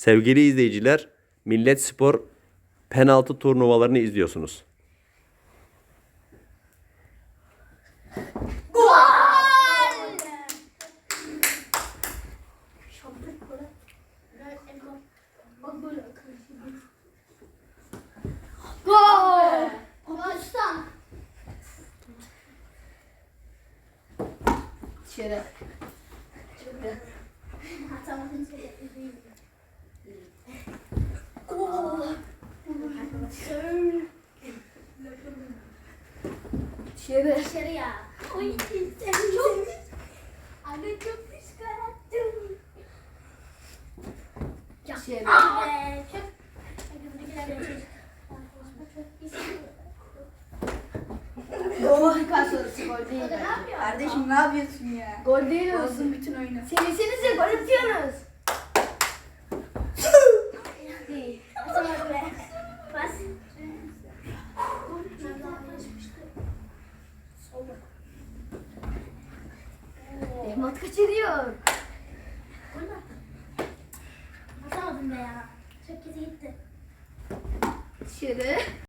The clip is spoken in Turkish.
Sevgili izleyiciler, Millet Spor penaltı turnuvalarını izliyorsunuz. Gol! Gol! Pakistan. Dışarı. Gol! Dışarı. Dışarıya. Oy, çok Anne çok pis karattım. Dışarı. Çok. Dakika sonrası gol değil. Kardeşim ne yapıyorsun ya? Gol değil o. Bozdun bütün oyunu. Sevinsenize gol atıyorsunuz. Ehmat kaçırıyor. Atamadım be ya. Çok kötü gitti. Dışarı.